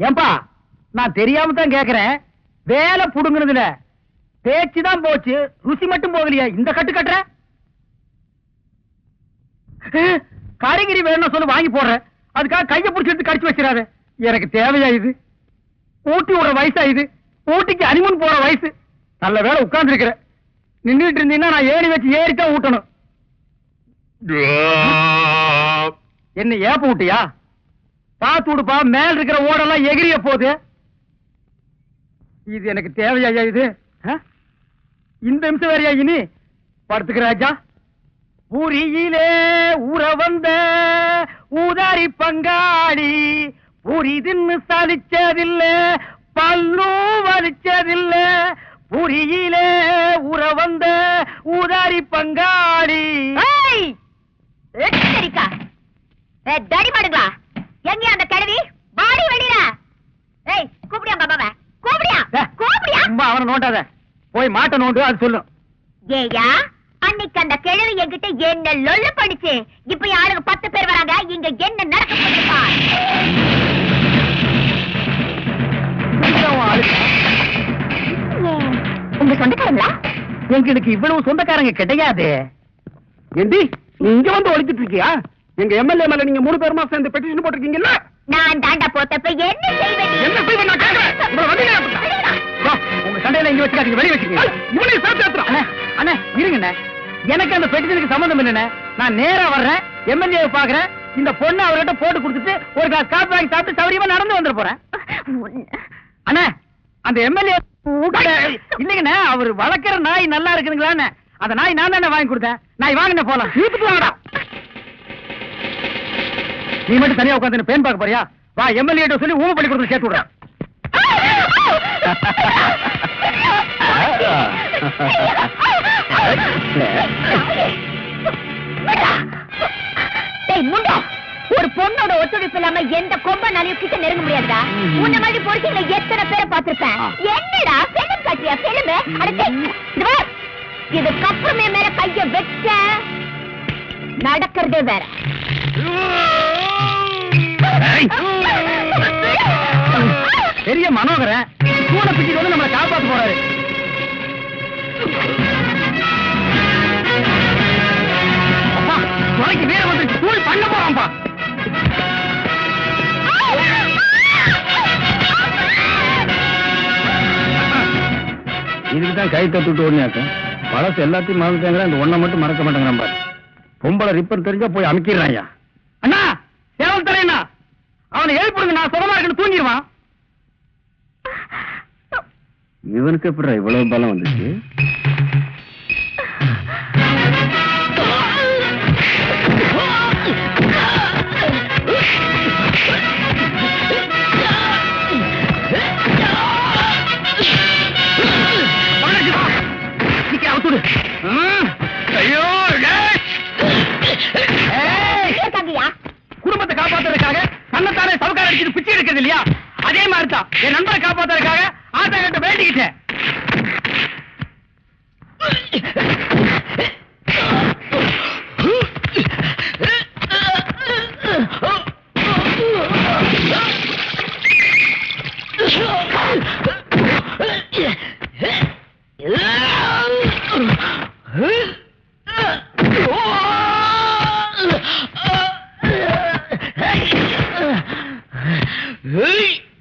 ஏன்பா நான் தெரியாம தான் கேக்குறேன். வேலை புடுங்குனதுல பேச்சு தான் போச்சு ருசி மட்டும் போகலையா இந்த கட்டு கட்டுற? ஏ, வேணும் வேணும்னு சொல்லி வாங்கி போடுறேன் அதுக்காக கையை பிடிச்சி எடுத்து கடிச்சு வச்சிடாத. எனக்கு தேவையா இது? ஊட்டி விடுற வயசா இது? ஊட்டிக்கு அனிமன் போற வயசு? நல்ல வேலை உட்கார்ந்து இருக்கிற நின்றுட்டு இருந்தீங்கன்னா நான் ஏறி வச்சு ஏறித்தான் ஊட்டணும். என்ன ஏப்ப விட்டியா பார்த்து விடுப்பா மேல இருக்கிற ஓடெல்லாம் எகிரிய போகுது. இது எனக்கு தேவையா இது? ஆ? இந்த நிமிஷம் வேறையா இனி? படுத்துக்கிற ராஜா. பூரியிலே வந்த ஊதாரி பங்காளி புரிதின்னு சலிச்சதில்ல பல்லும் வலிச்சதில்ல. புரியிலே உற வந்த ஊதாரி பங்காளி. ஏய்! எச்சரிக்கா தடி மாடுங்களா? எங்க அந்த கிழவி? வாடி வெளியில. ஏய் கூப்பிடியா பாபாவ கூப்பிடியா? கூப்பிடியா? சும்மா அவனை நோண்டாத. போய் மாட்டை நோண்டு அது சொல்லும். ஏயா அன்னைக்கு அந்த கிழவி என்கிட்ட என்ன லொல்ல படிச்சு இப்ப யாருங்க பத்து பேர் வராங்க இங்க என்ன நடக்க போகுதுப்பா உங்க சொந்தக்காரங்களா? எங்களுக்கு இவ்வளவு சொந்தக்காரங்க கிடையாது. ஏண்டி நீ இங்க வந்து ஒழிச்சிட்டு இருக்கியா? எங்க எம்எல்ஏ மேல நீங்க மூணு பேருமா சேர்ந்து பெட்டிஷன் போட்டிருக்கீங்கல்ல? நான் தாண்டா போட்டப்ப என்ன செய்வேன்? என்ன செய்வேன் நான் கேக்குறேன்? உங்களை வந்து வா, உங்க சண்டையில இங்க வச்சுக்காதீங்க வெளிய வச்சுக்கீங்க. சேர்த்து ஏத்துறான் அண்ணே அண்ணே இருங்கண்ணே. எனக்கு அந்த பெட்டிஷனுக்கு சம்மந்தம் இல்லைண்ணே. நான் நேரா வர்றேன் எம்எல்ஏ பாக்குறேன். இந்த பொண்ணு அவர்கிட்ட போட்டு கொடுத்துட்டு ஒரு கிளாஸ் காப்பி வாங்கி சாப்பிட்டு சௌரியமா நடந்து வந்துட போறேன். அண்ணே அந்த எம்எல்ஏ இல்லைங்கண்ணே அவர் வளர்க்கிற நாய் நல்லா இருக்குதுங்களான்னு அந்த நாய் நான் தானே வாங்கி கொடுத்தேன். நாய் வாங்கின போலாம். வீட்டுக்கு வாங்கடா. நீ மட்டும் தனியா உட்காந்து பேன் பார்க்க போறியா? வா எம்எல்ஏ சொல்லி ஊம பள்ளி கொடுத்து சேர்த்து விடுறேன் ஒரு பொண்ணோட ஒத்துழைப்பு இல்லாம எந்த கொம்பனாலையும் கிட்ட நெருங்க முடியாதுடா. உன்ன மாதிரி பொறுக்கிங்களை எத்தனை பேரை பார்த்திருப்பேன்? என்னடா செல்லம்? காட்டியா அடுத்து இதுக்கப்புறம் மேல கைய வச்ச நடக்கிறதே வேற. பெரிய. மனோகரன் கூட பிடிச்சு வந்து நம்மளை காப்பாத்து போறாரு. அப்பா, துறைக்கு வீர வந்து தூள் பண்ண போறான்பா இதுக்கு தான் கை தட்டுட்டு ஓடினாக்க? பழசு எல்லாத்தையும் மறந்துட்டாங்க இந்த ஒன்றை மட்டும் மறக்க மாட்டேங்கிறான் பாரு. பொம்பளை ரிப்பர் தெரிஞ்சா போய் தலையண்ணா அவனை எழுப்பிடுங்க நான் சுகமா இருக்குன்னு தூங்கிடுவான். இவனுக்கு எப்படி இவ்வளவு பலம் வந்துச்சு? தன்னைத்தானே அடிச்சுட்டு பிச்சை எடுக்கிறது இல்லையா? அதே மாதிரி தான் என் நண்பரை காப்பாத்துறதுக்காக ஆத்தா கிட்ட வேண்டிக்கிட்டேன்.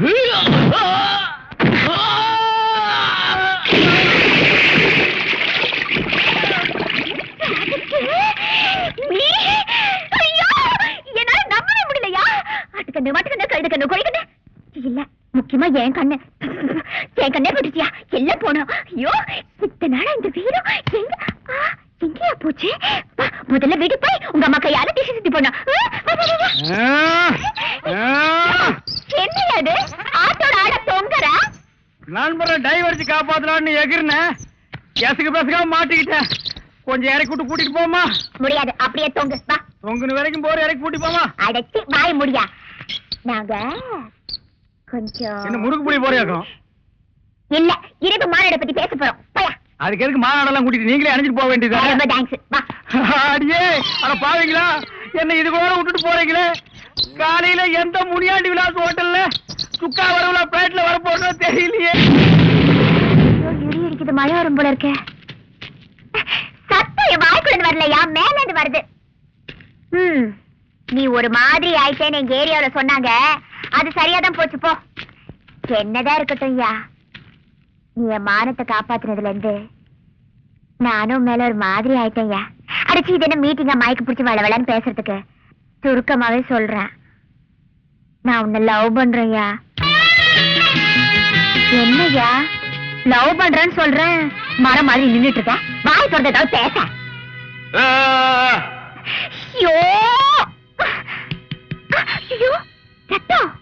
Hey! நண்பரை டைவர்ச்சி காப்பாத்தலான்னு எகிர்னேன் எசுக்கு பேசுக்காம மாட்டிக்கிட்டேன். கொஞ்சம் இறக்கி விட்டு கூட்டிட்டு போமா முடியாது. அப்படியே தொங்கு. வா. உங்க வரைக்கும் போற இறக்கி கூட்டி போமா அடைச்சி வாய முடியா. நாங்க கொஞ்சம் என்ன முறுக்கு புடி போறியாக்கும் இல்ல இரவு மாநாட பத்தி பேச போறோம். போயா. அதுக்கு எதுக்கு மாநாடெல்லாம் கூட்டிட்டு நீங்களே அணிஞ்சிட்டு போக வேண்டியது ரொம்ப தேங்க்ஸ் வா. அடியே அட பாவீங்களா? என்ன இது கூட விட்டுட்டு போறீங்களே? காலையில எந்த முனியாண்டி விலாஸ் ஹோட்டல்ல சுக்கா வரவுல பிளைட்ல வர போறதோ தெரியலையே இடி இடிக்குது மழை வரும் போல இருக்கே. சத்தம் என் வாய்க்குள்ள வரலையா? மேல இருந்து வருது. ம் நீ ஒரு மாதிரி ஆயிட்டேன்னு எங்க ஏரியாவில சொன்னாங்க. அது சரியாதான் போச்சு போ. என்னதான் இருக்கட்டும் ஐயா. நீ என் மானத்தை காப்பாத்துனதுல இருந்து நானும் மேல ஒரு மாதிரி ஆயிட்டேன் ஐயா. அடிச்சு இது என்ன மீட்டிங்க மயக்க பிடிச்சி வளவளன்னு பேசுறதுக்கு? சுருக்கமாவே சொல்றேன். நான் உன்னை லவ் பண்றேன்யா என்னய்யா? லவ் பண்றேன்னு சொல்றேன். மரம் மாதிரி நின்னுட்டு இருக்க. வாய் திறந்து ஏதாவது பேச. ஐயோ! ரத்தம்!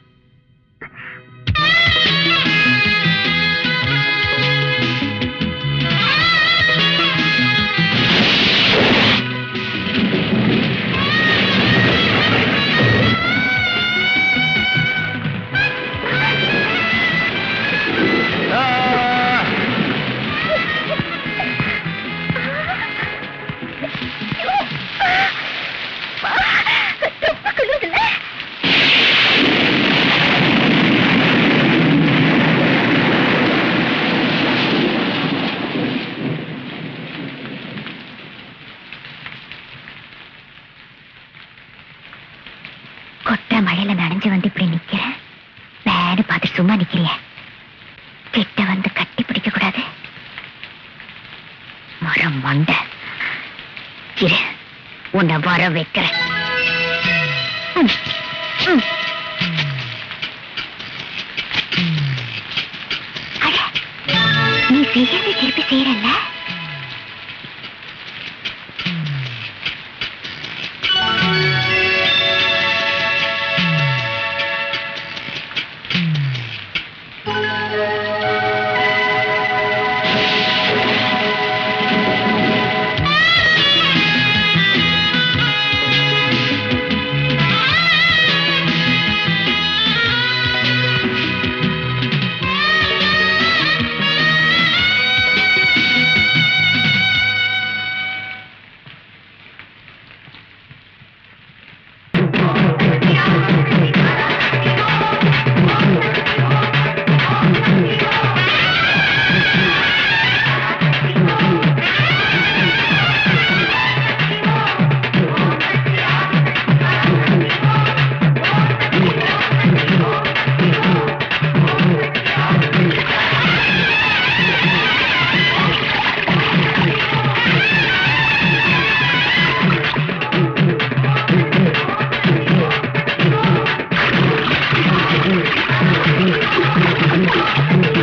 வேடு பார்த்து சும்மா நிக்கிறிய? கிட்ட வந்து கட்டி பிடிக்க கூடாது. மரம் மண்ட. இரு உன்னை வர வைக்கிறேன். நீ செய்யறது திருப்பி செய்யறல்ல? Thank you.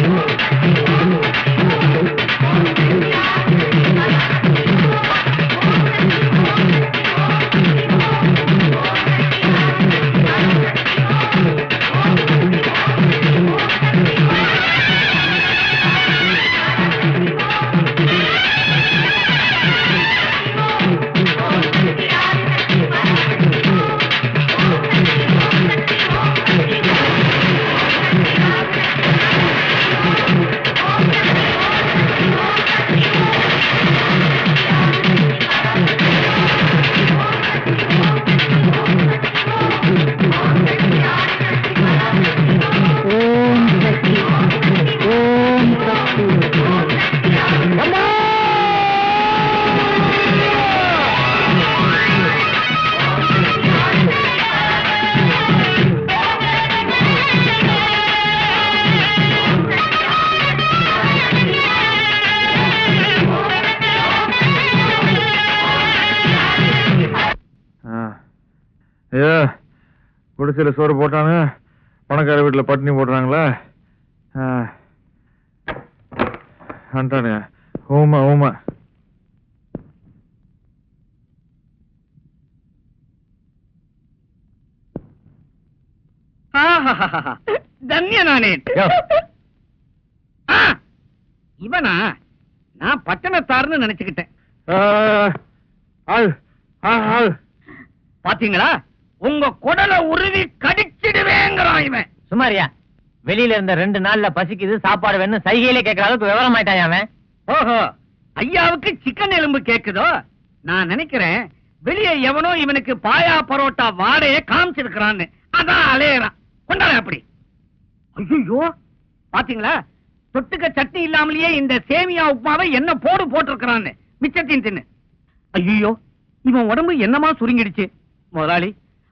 ஏ குடிசையில் சோறு போட்டாங்க. பணக்கார வீட்டில் பட்டினி போடுறாங்களா? அன்றானுங்க ஊமா ஊமா. தன்யனானேன் இவனா? நான் பட்டணத்தார்னு நினைச்சுக்கிட்டேன். பாத்தீங்களா? உங்க குடலை உருவி கடிச்சிடுவேங்கிறான் இவன். சுமாரியா வெளியில இருந்த ரெண்டு நாள்ல பசிக்குது சாப்பாடு வேணும் சைகையிலே கேட்கற அளவுக்கு விவரம் ஆயிட்டான் அவன்? ஓஹோ ஐயாவுக்கு சிக்கன் எலும்பு கேக்குதோ? நான் நினைக்கிறேன் வெளியே எவனோ இவனுக்கு பாயா பரோட்டா வாடையே காமிச்சிருக்கிறான்னு. அதான் அலையறான். கொண்டாட அப்படி. ஐயோ பாத்தீங்களா? தொட்டுக்க சட்னி இல்லாமலேயே இந்த சேமியா உப்புமாவை என்ன போடு போட்டிருக்கிறான்னு. மிச்சத்தையும் தின்னு. ஐயோ இவன் உடம்பு என்னமா சுருங்கிடுச்சு? முதலாளி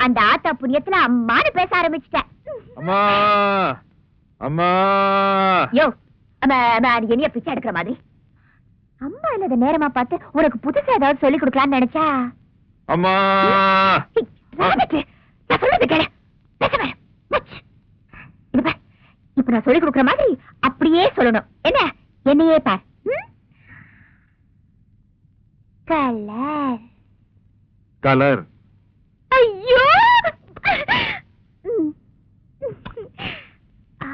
அந்த ஆத்தா புண்ணியத்துல அம்மானு பேச ஆரம்பிச்சிட்டேன். அம்மா! அம்மா! யோ என்னைய பிச்சை எடுக்கிற மாதிரி? அம்மா இல்லாத நேரமா பார்த்து உனக்கு புதுசா ஏதாவது சொல்லி கொடுக்கலாம்னு நினைச்சா? அம்மா. நான் சொல்றது கேளு. இப்ப நான் சொல்லி கொடுக்கிற மாதிரி அப்படியே சொல்லணும். என்ன? என்னையே பார்? கலர். கலர் ஐயோ ம். ஆ.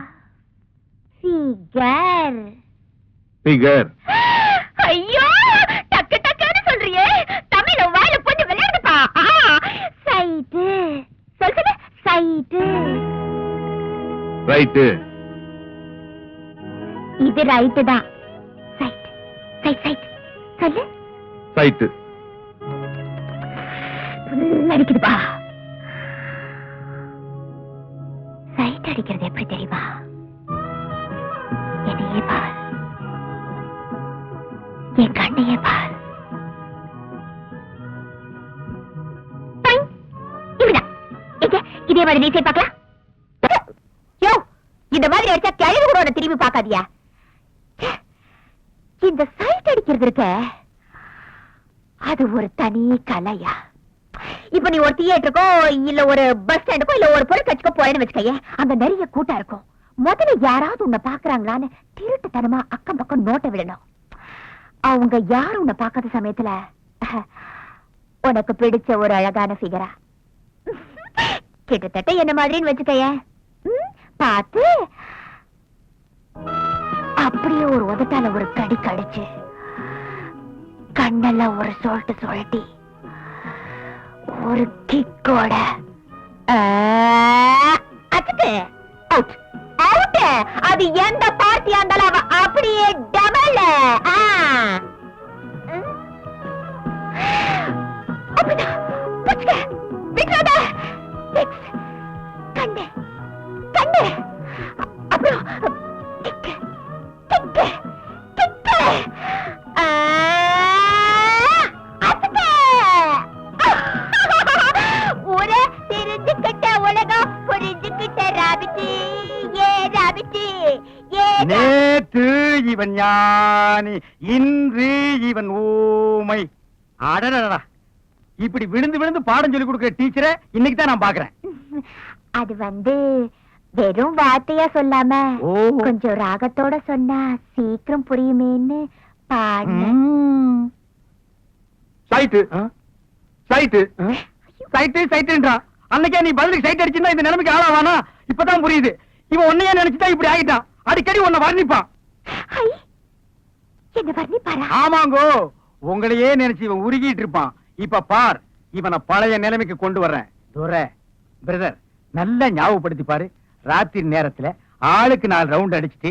ஃபிகர் ஃபிகர் ஐயோ டக்கு டக்குன்னு சொல்றியே. தமிழ்ல வாயில போட்டு விளையாடுப்பா சைட்டு சொல் சொல்லு சைட்டு ரைட்டு இது ரைட்டு தான். சைட் சைட் சைட் சொல்லு. சைட்டு அடிக்குதுப்பா. சைட் அடிக்கிறது பார்க்காதியா? இந்த சைட் அடிக்கிறது இருக்க. அது ஒரு தனி கலையா? இப்ப நீ ஒரு தியேட்டருக்கோ இல்ல ஒரு பஸ் ஸ்டாண்டுக்கோ இல்ல ஒரு பொருட்காட்சிக்கோ போறேன்னு வச்சுக்கையே அங்க நிறைய கூட்டம் இருக்கும். முதல்ல யாராவது உன்னை பாக்குறாங்களான்னு திருட்டுத்தனமா அக்கம் பக்கம் நோட்ட விடணும். அவங்க யாரும் உன்னை பார்க்காத சமயத்துல? உனக்கு பிடிச்ச ஒரு அழகான ஃபிகரா கிட்டத்தட்ட என்ன மாதிரின்னு வச்சுக்கயே. பார்த்து. அப்படியே ஒரு உதட்டால ஒரு கடி கடிச்சு கண்ணெல்லாம் ஒரு சொல்லிட்டு சொல்லிட்டி ஒரு கிக்கோட அது எந்த பார்ட்டியா இருந்தாலும் அவ அப்படியே டபுள் இவன் ஞானி இன்று இவன் ஊமை. அடடடா இப்படி விழுந்து விழுந்து பாடம் சொல்லி கொடுக்கிற டீச்சரை இன்னைக்கு தான் நான் பாக்குறேன் அது வந்து வெறும் வார்த்தையா சொல்லாம. கொஞ்சம் ராகத்தோட சொன்னா சீக்கிரம் புரியுமேன்னு பாடினேன். சைட்டு. சைட்டு. சைட்டு சைட்டுன்றா. அன்னைக்கே நீ பதிலுக்கு சைட் அடிச்சிருந்தா இந்த நிலைமைக்கு ஆளாவானா? இப்பதான் புரியுது. இவன் உன்னையே நினைச்சுதான் இப்படி ஆகிட்டான். அடிக்கடி உன்னை வர்ணிப்பான். ஆமாங்கோ. உங்களையே நினைச்சு இவன் உருகிட்டு இருப்பான். இப்ப பார் இவனை பழைய நிலைமைக்கு கொண்டு வர்றேன். துரை பிரதர் நல்லா ஞாபகப்படுத்தி பாரு. ராத்திரி நேரத்துல ஆளுக்கு நாலு ரவுண்ட் அடிச்சுட்டு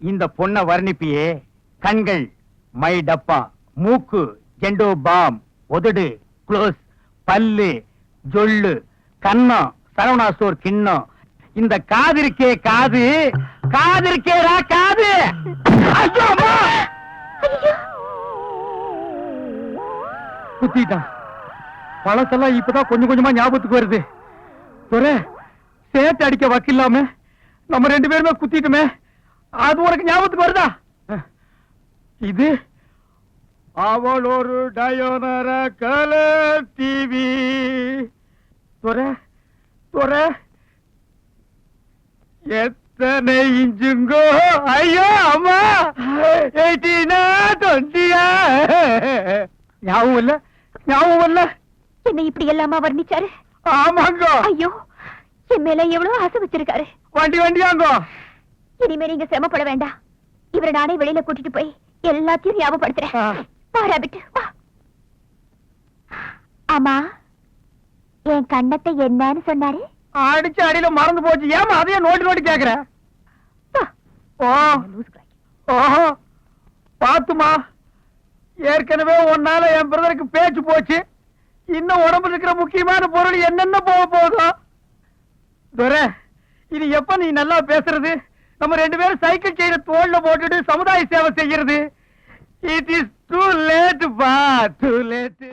இந்த பொண்ண வர்ணிப்பியே கண்கள் மை டப்பா மூக்கு ஜெண்டோ பாம் உதடு குளோஸ் பல்லு ஜொல்லு கண்ணம் சரவணா ஸ்டோர் கிண்ணம். இந்த காது இருக்கே காது. காது இருக்கேடா காது. ஐயோ அம்மா. குத்திட்டான். பழசெல்லாம் இப்பதான் கொஞ்சம் கொஞ்சமா ஞாபகத்துக்கு வருது. துரை சேட்டு அடிக்க வக்கில்லாம நம்ம ரெண்டு பேருமே குத்திட்டுமே. அது உனக்கு ஞாபகத்துக்கு வருதா? இது அவள் ஒரு டயோனர கலர் டிவி. துறை துறை இஞ்சுங்கோ? ஐயோ அம்மா! எயிட்டீனா டுவெண்ட்டியா ஞாபகம் இல்ல? ஞாபகம் இல்ல? என்ன இப்படி எல்லாமா வர்ணிச்சாரு? ஆமாங்கோ. ஐயோ என் மேல எவ்வளவு ஆசை வச்சிருக்காரு. வண்டி வண்டியாங்கோ? இனிமே நீங்க சிரமப்பட வேண்டாம். இவரை நானே வெளியில கூட்டிட்டு போய் எல்லாத்தையும் ஞாபகப்படுத்துறேன். வாடா விட்டு வா. ஆமா என் கண்ணத்தை என்னன்னு சொன்னாரு? அடிச்சு அடியில மறந்து போச்சு. ஏமா அதையே நோட்டி நோட்டி கேக்குற? ஓ. ஓஹோ. பாத்துமா ஏற்கனவே ஒன்னால என் பிரதருக்கு பேச்சு போச்சு. இன்னும் உடம்புல இருக்கிற முக்கியமான பொருள் என்னென்ன போக போகுதோ? துரை இது எப்ப நீ நல்லா பேசுறது? நம்ம ரெண்டு பேரும் சைக்கிள் செய்யற தோல்ல போட்டுட்டு சமுதாய சேவை செய்யறது. இட் இஸ் டூ லேட் பா. Too late